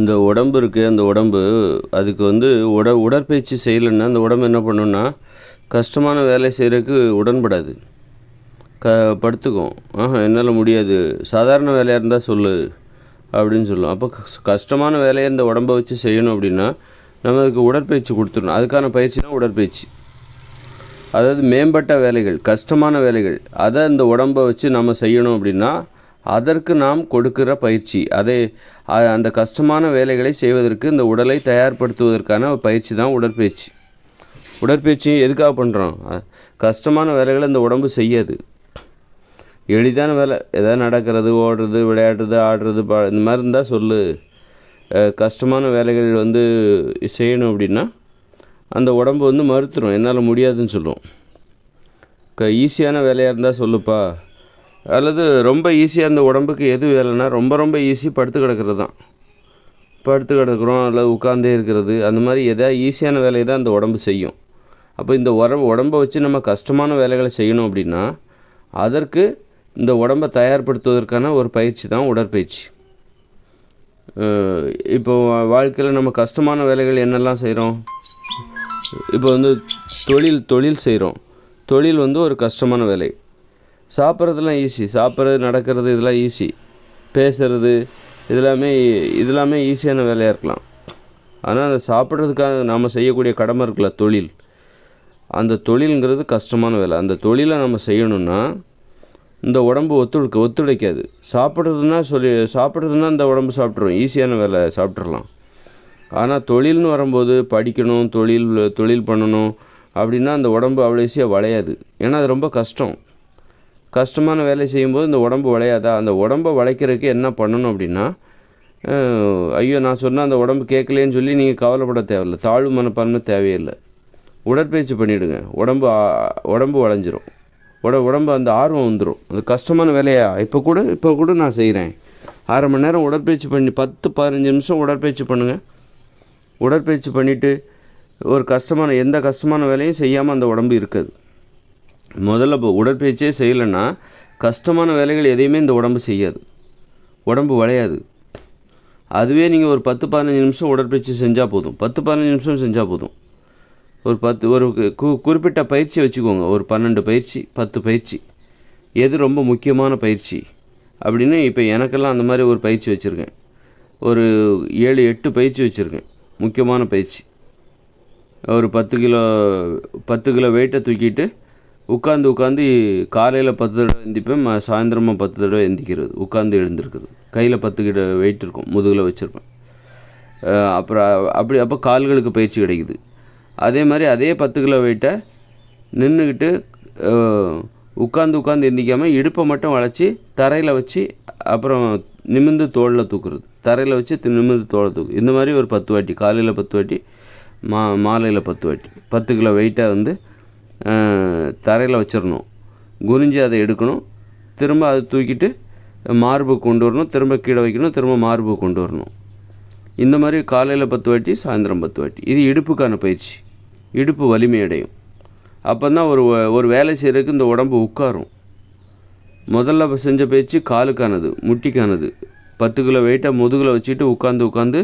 இந்த உடம்பு இருக்குது அந்த உடம்பு அதுக்கு வந்து உட உடற்பயிற்சி செய்யலைன்னா அந்த உடம்பு என்ன பண்ணுன்னா கஷ்டமான வேலை செய்கிறதுக்கு உடன்படாது. க படுத்துக்கும். ஆஹா என்னால் முடியாது. சாதாரண வேலையாக இருந்தால் சொல்லு அப்படின்னு சொல்லும். அப்போ கஷ்டமான வேலையை இந்த உடம்பை வச்சு செய்யணும் அப்படின்னா நம்ம அதுக்கு உடற்பயிற்சி கொடுத்துடணும். அதுக்கான பயிற்சி தான் உடற்பயிற்சி. அதாவது மேம்பட்ட வேலைகள் கஷ்டமான வேலைகள் அதை இந்த உடம்பை வச்சு நம்ம செய்யணும் அப்படின்னா அதற்கு நாம் கொடுக்கிற பயிற்சி. அதை அந்த கஷ்டமான வேலைகளை செய்வதற்கு இந்த உடலை தயார்படுத்துவதற்கான பயிற்சி தான் உடற்பயிற்சி. உடற்பயிற்சி எதுக்காக பண்ணுறோம் கஷ்டமான வேலைகளை இந்த உடம்பு செய்யாது. எளிதான வேலை எதாவது நடக்கிறது ஓடுறது விளையாடுறது ஆடுறது பா இந்த மாதிரி இருந்தால் சொல்லு. கஷ்டமான வேலைகள் வந்து செய்யணும் அப்படின்னா அந்த உடம்பு வந்து மறுத்துரும். என்னால் முடியாதுன்னு சொல்லும் க ஈஸியான வேலையாக இருந்தால் சொல்லுப்பா. அல்லது ரொம்ப ஈஸியாக அந்த உடம்புக்கு எது வேலைன்னா ரொம்ப ரொம்ப ஈஸி படுத்து கிடக்கிறது தான். படுத்து கிடக்கிறோம் அல்லது உட்காந்தே இருக்கிறது அந்த மாதிரி எதாவது ஈஸியான வேலையை தான் அந்த உடம்பு செய்யும். அப்போ இந்த உடம்பு உடம்பை வச்சு நம்ம கஷ்டமான வேலைகளை செய்யணும் அப்படின்னா அதற்கு இந்த உடம்பை தயார்படுத்துவதற்கான ஒரு பயிற்சி தான் உடற்பயிற்சி. இப்போ வாழ்க்கையில் நம்ம கஷ்டமான வேலைகள் என்னெல்லாம் செய்கிறோம் இப்போ வந்து தொழில் தொழில் செய்கிறோம் தொழில் வந்து ஒரு கஷ்டமான வேலை. சாப்பிட்றதுலாம் ஈஸி சாப்பிட்றது நடக்கிறது இதெல்லாம் ஈஸி பேசுகிறது இதெல்லாமே இதெல்லாமே ஈஸியான வேலையாக இருக்கலாம். ஆனால் அந்த சாப்பிட்றதுக்காக நாம் செய்யக்கூடிய கடமை இருக்குல்ல தொழில். அந்த தொழிலுங்கிறது கஷ்டமான வேலை. அந்த தொழிலை நம்ம செய்யணும்னா இந்த உடம்பு ஒத்துழைக்க ஒத்துழைக்காது. சாப்பிட்றதுன்னா சொல்லி சாப்பிட்றதுனா இந்த உடம்பு சாப்பிட்றோம் ஈஸியான வேலை சாப்பிட்றலாம் ஆனால் தொழில்னு வரும்போது படிக்கணும் தொழில் தொழில் பண்ணணும் அப்படின்னா அந்த உடம்பு அவ்வளோ ஈஸியாக வளையாது. ஏன்னா அது ரொம்ப கஷ்டம். கஷ்டமான வேலை செய்யும்போது இந்த உடம்பு வளையாதா? அந்த உடம்பை வளைக்கிறதுக்கு என்ன பண்ணணும் அப்படின்னா ஐயோ நான் சொன்னால் அந்த உடம்பு கேட்கலேன்னு சொல்லி நீங்கள் கவலைப்பட தேவையில்ல. தாழ்வு மனப்பான்மை தேவையில்லை. உடற்பயிற்சி பண்ணிவிடுங்க உடம்பு உடம்பு வளைஞ்சிரும். உட உடம்பு அந்த ஆர்வம் வந்துடும் அது கஷ்டமான வேலையா? இப்போ கூட இப்போ கூட நான் செய்கிறேன் அரை மணி நேரம் உடற்பயிற்சி பண்ணி பத்து பதினஞ்சு நிமிஷம் உடற்பயிற்சி பண்ணுங்கள் உடற்பயிற்சி பண்ணிவிட்டு ஒரு கஷ்டமான எந்த கஷ்டமான வேலையும் செய்யாமல் அந்த உடம்பு இருக்காது. முதல்ல இப்போ உடற்பயிற்சியே செய்யலைன்னா கஷ்டமான வேலைகள் எதையுமே இந்த உடம்பு செய்யாது. உடம்பு வளையாது. அதுவே நீங்கள் ஒரு பத்து பதினஞ்சு நிமிஷம் உடற்பயிற்சி செஞ்சால் போதும். பத்து பதினஞ்சு நிமிஷம் செஞ்சால் போதும். ஒரு பத்து ஒரு கு குறிப்பிட்ட பயிற்சி வச்சுக்கோங்க. ஒரு பன்னெண்டு பயிற்சி பத்து பயிற்சி. எது ரொம்ப முக்கியமான பயிற்சி? அப்படின்னு இப்போ எனக்கெல்லாம் அந்த மாதிரி ஒரு பயிற்சி வச்சுருக்கேன். ஒரு ஏழு எட்டு பயிற்சி வச்சுருக்கேன். முக்கியமான பயிற்சி. ஒரு பத்து கிலோ பத்து கிலோ வெயிட்டை தூக்கிட்டு உட்காந்து உட்காந்து காலையில் பத்து தடவை எந்திப்பேன் சாயந்தரமாக பத்து தடவை எந்திக்கிறது. உட்காந்து எழுந்திருக்குது கையில் பத்து கிட்ட வெயிட் இருக்கும். முதுகில் வச்சுருப்பேன். அப்புறம் அப்படி அப்போ கால்களுக்கு பயிற்சி கிடைக்குது. அதே மாதிரி அதே பத்து கிலோ வெயிட்டை நின்றுக்கிட்டு உட்காந்து உட்காந்து எந்திக்காமல் இடுப்பை மட்டும் வளைச்சி தரையில் வச்சு அப்புறம் நிமிர்ந்து தோளில் தூக்குறது. தரையில் வச்சு நிமிந்து நிமிர்ந்து தோளை தூக்கு இந்த மாதிரி ஒரு பத்து வாட்டி காலையில் பத்து வாட்டி மா மாலையில் பத்து வாட்டி. பத்து கிலோ வெயிட்டை வந்து தரையில் வச்சிடணும் குனிஞ்சு அதை எடுக்கணும். திரும்ப அதை தூக்கிட்டு மார்பு கொண்டு வரணும். திரும்ப கீழே வைக்கணும். திரும்ப மார்பு கொண்டு வரணும். இந்த மாதிரி காலையில் பத்து வாட்டி சாயந்தரம் பத்து வாட்டி. இது இடுப்புக்கான பயிற்சி. இடுப்பு வலிமை அடையும். அப்போ தான் ஒரு ஒரு வேலை செய்கிறதுக்கு இந்த உடம்பு உட்காரும். முதல்ல செஞ்ச பயிற்சி காலுக்கானது முட்டிக்கானது. பத்து கிலோ வெயிட்டை முதுகில் வச்சுட்டு உட்காந்து உட்காந்து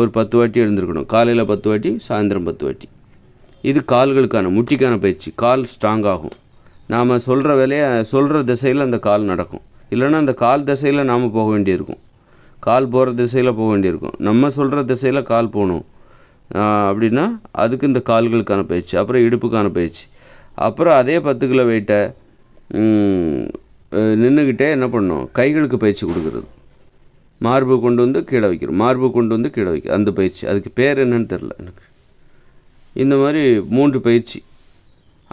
ஒரு பத்து வாட்டி எழுந்திருக்கணும். காலையில் பத்து வாட்டி சாயந்தரம் பத்து வாட்டி. இது கால்களுக்கான முட்டிக்கான பயிற்சி. கால் ஸ்ட்ராங் ஆகும். நாம் சொல்கிற வேலையை சொல்கிற திசையில் அந்த கால் நடக்கும். இல்லைன்னா அந்த கால் திசையில் நாம் போக வேண்டியிருக்கும். கால் போகிற திசையில் போக வேண்டியிருக்கும். நம்ம சொல்கிற திசையில் கால் போகணும். அப்படின்னா அதுக்கு இந்த கால்களுக்கான பயிற்சி. அப்புறம் இடுப்புக்கான பயிற்சி. அப்புறம் அதே பத்து கிலோ வெயிட்டை நின்றுக்கிட்டே என்ன பண்ணணும்? கைகளுக்கு பயிற்சி கொடுக்குறது. மார்பு கொண்டு வந்து கீழே வைக்கிறோம் மார்பு கொண்டு வந்து கீழே வைக்கிறோம் அந்த பயிற்சி. அதுக்கு பேர் என்னன்னு தெரில எனக்கு. இந்த மாதிரி மூன்று பயிற்சி.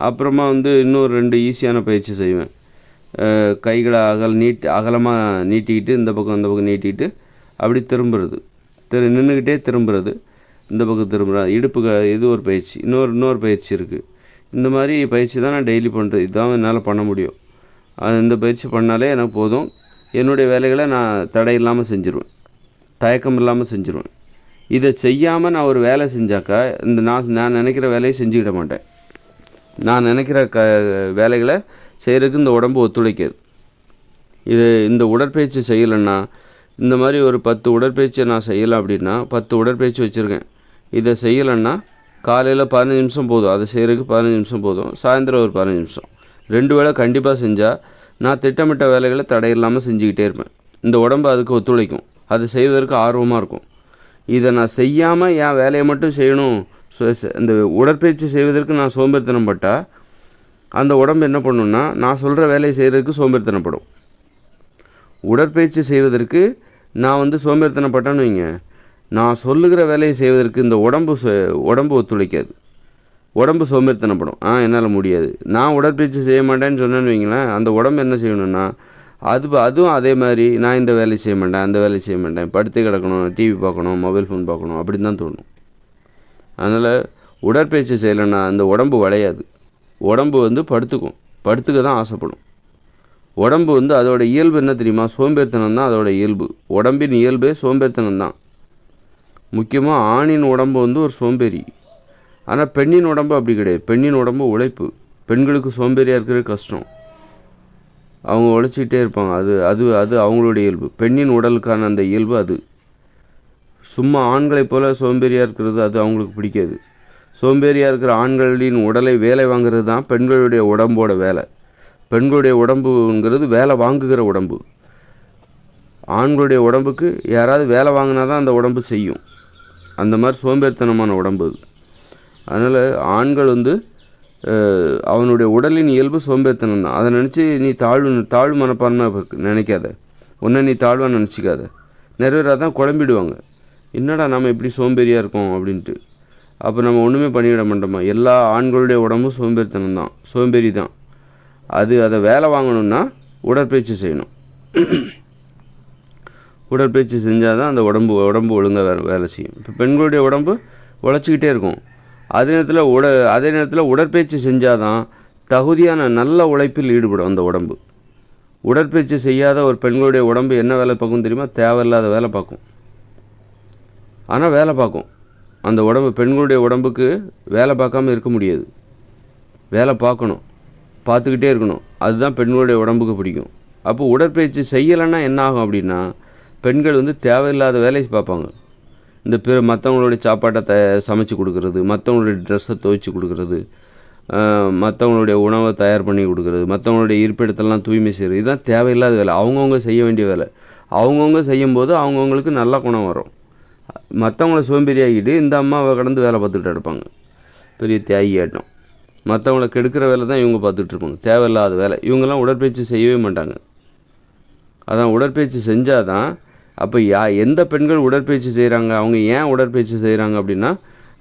அப்புறமா வந்து இன்னொரு ரெண்டு ஈஸியான பயிற்சி செய்வேன். கைகளை அகல் நீட் அகலமாக நீட்டிக்கிட்டு இந்த பக்கம் இந்த பக்கம் நீட்டிக்கிட்டு அப்படி திரும்புறது. திரு நின்றுக்கிட்டே திரும்புறது. இந்த பக்கம் திரும்புறது இடுப்பு இது ஒரு பயிற்சி. இன்னொரு இன்னொரு பயிற்சி இருக்குது இந்த மாதிரி பயிற்சி தான் நான் டெய்லி பண்ணுறது இதுதான் என்னால் பண்ண முடியும். அது இந்த பயிற்சி பண்ணாலே எனக்கு போதும். என்னுடைய வேலைகளை நான் தடை இல்லாமல் செஞ்சுருவேன். தயக்கம் இல்லாமல் செஞ்சுருவேன். இதை செய்யாமல் நான் ஒரு வேலை செஞ்சாக்கா இந்த நான் நான் நினைக்கிற வேலையை செஞ்சுக்கிட மாட்டேன். நான் நினைக்கிற க வேலைகளை செய்கிறதுக்கு இந்த உடம்பு ஒத்துழைக்காது. இது இந்த உடற்பயிற்சி செய்யலைன்னா இந்த மாதிரி ஒரு பத்து உடற்பயிற்சியை நான் செய்யலாம் அப்படின்னா பத்து உடற்பயிற்சி வச்சுருக்கேன். இதை செய்யலைன்னா காலையில் பதினஞ்சு நிமிஷம் போதும். அதை செய்கிறதுக்கு பதினஞ்சு நிமிஷம் போதும். சாயந்தரம் ஒரு பதினஞ்சு நிமிஷம். ரெண்டு வேளை கண்டிப்பாக செஞ்சால் நான் திட்டமிட்ட வேலைகளை தடையில்லாமல் செஞ்சுக்கிட்டே இருப்பேன். இந்த உடம்பு அதுக்கு ஒத்துழைக்கும். அது செய்வதற்கு ஆர்வமாக இருக்கும். இதை நான் செய்யாமல் என் வேலையை மட்டும் செய்யணும். சு- ச- இந்த உடற்பயிற்சி செய்வதற்கு நான் சோம்பேறித்தனம் பட்டால் அந்த உடம்பு என்ன பண்ணுன்னா நான் சொல்கிற வேலையை செய்கிறதுக்கு சோம்பேறித்தனப்படும். உடற்பயிற்சி செய்வதற்கு நான் வந்து சோம்பேறித்தனப்பட்டேன்னு வைங்க. நான் சொல்லுகிற வேலையை செய்வதற்கு இந்த உடம்பு உடம்பு ஒத்துழைக்காது. உடம்பு சோம்பேறித்தனப்படும். ஆ என்னால் முடியாது. நான் உடற்பயிற்சி செய்ய மாட்டேன்னு சொன்னேன்னு வைங்களேன் அந்த உடம்பு என்ன செய்யணும்னா அது அதுவும் அதே மாதிரி நான் இந்த வேலையை செய்ய மாட்டேன் அந்த வேலையை செய்ய மாட்டேன். படுத்து கிடக்கணும் டிவி பார்க்கணும் மொபைல் ஃபோன் பார்க்கணும் அப்படின்னு தான் தோணும். அதனால் உடற்பயிற்சி செய்யலைன்னா அந்த உடம்பு வளையாது. உடம்பு வந்து படுத்துக்கும். படுத்துக்க தான் ஆசைப்படும். உடம்பு வந்து அதோட இயல்பு என்ன தெரியுமா? சோம்பேறித்தனம் தான் அதோட இயல்பு. உடம்பின் இயல்பே சோம்பேறித்தனம் தான். முக்கியமாக ஆணின் உடம்பு வந்து ஒரு சோம்பேறி. ஆனால் பெண்ணின் உடம்பு அப்படி கிடையாது. பெண்ணின் உடம்பு உழைப்பு. பெண்களுக்கு சோம்பேறியாக இருக்கிறது கஷ்டம். அவங்க உழைச்சிக்கிட்டே இருப்பாங்க. அது அது அது அவங்களுடைய இயல்பு. பெண்ணின் உடலுக்கான அந்த இயல்பு அது. சும்மா ஆண்களைப் போல சோம்பேறியாக இருக்கிறது அது அவங்களுக்கு பிடிக்காது. சோம்பேறியாக இருக்கிற ஆண்களின் உடலை வேலை வாங்குறது தான் பெண்களுடைய உடம்போட வேலை. பெண்களுடைய உடம்புங்கிறது வேலை வாங்குகிற உடம்பு. ஆண்களுடைய உடம்புக்கு யாராவது வேலை வாங்கினா தான் அந்த உடம்பு செய்யும். அந்த மாதிரி சோம்பேறித்தனமான உடம்பு அது. அதனால் ஆண்கள் வந்து அவனுடைய உடலின் இயல்பு சோம்பேறித்தனம் தான். அதை நினச்சி நீ தாழ்வு தாழ்வு மனப்பான்மை நினைக்காத. உன்னை நீ தாழ்வாக நினச்சிக்காத. நிறைய பேர் அதான் குழம்பிடுவாங்க. என்னடா நம்ம இப்படி சோம்பேறியாக இருக்கோம் அப்படின்ட்டு. அப்போ நம்ம ஒன்றுமே பண்ணிவிட மாட்டோமா? எல்லா ஆண்களுடைய உடம்பும் சோம்பேறித்தனம் தான். சோம்பேறி தான். அது அதை வேலை வாங்கணும்னா உடற்பயிற்சி செய்யணும். உடற்பயிற்சி செஞ்சால் தான் அந்த உடம்பு உடம்பு ஒழுங்காக வேலை வேலை செய்யும். இப்போ பெண்களுடைய உடம்பு உழைச்சிக்கிட்டே இருக்கும். அதே நேரத்தில் உட அதே நேரத்தில் உடற்பயிற்சி செஞ்சால் தான் தகுதியான நல்ல உழைப்பில் ஈடுபடும் அந்த உடம்பு. உடற்பயிற்சி செய்யாத ஒரு பெண்களுடைய உடம்பு என்ன வேலை பார்க்கும் தெரியுமா? தேவையில்லாத வேலை பார்க்கும். ஆனால் வேலை பார்க்கும். அந்த உடம்பு பெண்களுடைய உடம்புக்கு வேலை பார்க்காம இருக்க முடியாது. வேலை பார்க்கணும். பார்த்துக்கிட்டே இருக்கணும். அதுதான் பெண்களுடைய உடம்புக்கு பிடிக்கும். அப்போ உடற்பயிற்சி செய்யலைன்னா என்ன ஆகும் அப்படின்னா பெண்கள் வந்து தேவையில்லாத வேலையை பார்ப்பாங்க. இந்த பிற மற்றவங்களுடைய சாப்பாட்டை த சமைச்சு கொடுக்கறது மற்றவங்களுடைய ட்ரெஸ்ஸை துவைச்சி கொடுக்கறது மற்றவங்களுடைய உணவை தயார் பண்ணி கொடுக்கறது மற்றவங்களுடைய இருப்பிடத்தெல்லாம் தூய்மை செய்கிறது இதுதான் தேவையில்லாத வேலை. அவங்கவுங்க செய்ய வேண்டிய வேலை. அவங்கவுங்க செய்யும்போது அவங்கவுங்களுக்கு நல்ல குணம் வரும். மற்றவங்கள சோம்பேறியாகிட்டு இந்த அம்மாவை கடந்து வேலை பார்த்துக்கிட்டு இருப்பாங்க. பெரிய தியாகி ஆட்டம் மற்றவங்கள கெடுக்கிற வேலை தான் இவங்க பார்த்துட்ருப்பாங்க தேவையில்லாத வேலை. இவங்கெல்லாம் உடற்பயிற்சி செய்யவே மாட்டாங்க. அதான் உடற்பயிற்சி செஞ்சால் தான் அப்போ யா எந்த பெண்கள் உடற்பயிற்சி செய்கிறாங்க அவங்க ஏன் உடற்பயிற்சி செய்கிறாங்க அப்படின்னா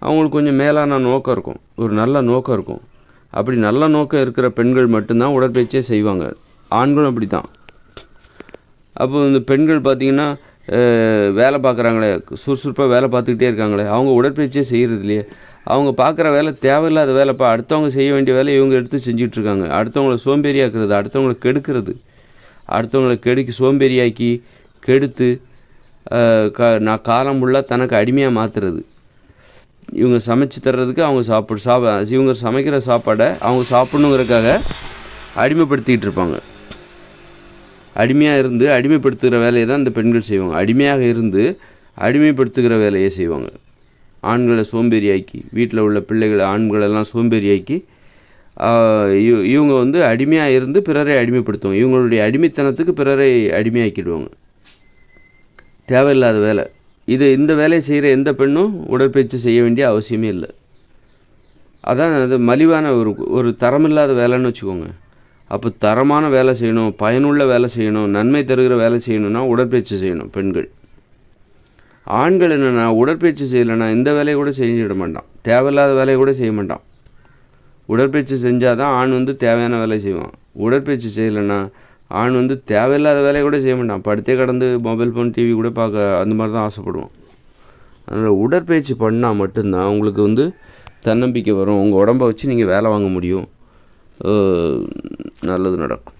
அவங்களுக்கு கொஞ்சம் மேலான நோக்கம் இருக்கும். ஒரு நல்ல நோக்கம் இருக்கும். அப்படி நல்ல நோக்கம் இருக்கிற பெண்கள் மட்டும்தான் உடற்பயிற்சியே செய்வாங்க. ஆண்களும் அப்படி தான் அப்போ இந்த பெண்கள் பார்த்திங்கன்னா வேலை பார்க்குறாங்களே சுறுசுறுப்பாக வேலை பார்த்துக்கிட்டே இருக்காங்களே அவங்க உடற்பயிற்சியே செய்கிறது இல்லையே அவங்க பார்க்குற வேலை தேவையில்லாத வேலைப்பா அடுத்தவங்க செய்ய வேண்டிய வேலையை இவங்க எடுத்து செஞ்சிகிட்ருக்காங்க இருக்காங்க அடுத்தவங்கள சோம்பேறியாக்குறது அடுத்தவங்கள கெடுக்கிறது. அடுத்தவங்களை கெடுக்கி சோம்பேறியாக்கி கெடுத்து நான் காலம் ஃபுல்லாக தனக்கு அடிமையாக மாற்றுறது இவங்க சமைச்சு தர்றதுக்கு அவங்க சாப்பிடு சாப்ப இவங்க சமைக்கிற சாப்பாடை அவங்க சாப்பிட்ணுங்கிறதுக்காக அடிமைப்படுத்திக்கிட்டு இருப்பாங்க. அடிமையாக இருந்து அடிமைப்படுத்துகிற வேலையை தான் இந்த பெண்கள் செய்வாங்க. அடிமையாக இருந்து அடிமைப்படுத்துகிற வேலையை செய்வாங்க. ஆண்களை சோம்பேறியாக்கி வீட்டில் உள்ள பிள்ளைகளை ஆண்களெல்லாம் சோம்பேறியாக்கி இவ- இவங்க வந்து அடிமையாக இருந்து பிறரை அடிமைப்படுத்துவாங்க. இவங்களுடைய அடிமைத்தனத்துக்கு பிறரை அடிமையாக்கிடுவாங்க. தேவையில்லாத வேலை. இது இந்த வேலையை செய்கிற எந்த பெண்ணும் உடற்பயிற்சி செய்ய வேண்டிய அவசியமே இல்லை. அதான் அது மலிவான ஒரு ஒரு தரமில்லாத வேலைன்னு வச்சுக்கோங்க. அப்போ தரமான வேலை செய்யணும் பயனுள்ள வேலை செய்யணும் நன்மை தருகிற வேலை செய்யணும்னா உடற்பயிற்சி செய்யணும் பெண்கள். ஆண்கள் என்னென்னா உடற்பயிற்சி செய்யலைன்னா இந்த வேலையை கூட செஞ்சிட மாட்டான். தேவையில்லாத வேலையை கூட செய்ய மாட்டான். உடற்பயிற்சி செஞ்சால் தான் ஆண் வந்து தேவையான வேலை செய்வான். உடற்பயிற்சி செய்யலைன்னா ஆண் வந்து தேவையில்லாத வேலையை கூட செய்ய மாட்டான். படுத்தே கடந்து மொபைல் ஃபோன் டிவி கூட பார்க்க அந்த மாதிரி தான் ஆசைப்படுவான். அதனால் உடற்பயிற்சி பண்ணால் மட்டும்தான் உங்களுக்கு வந்து தன்னம்பிக்கை வரும். உங்கள் உடம்ப வச்சு நீங்கள் வேலை வாங்க முடியும். நல்லது நடக்கும்.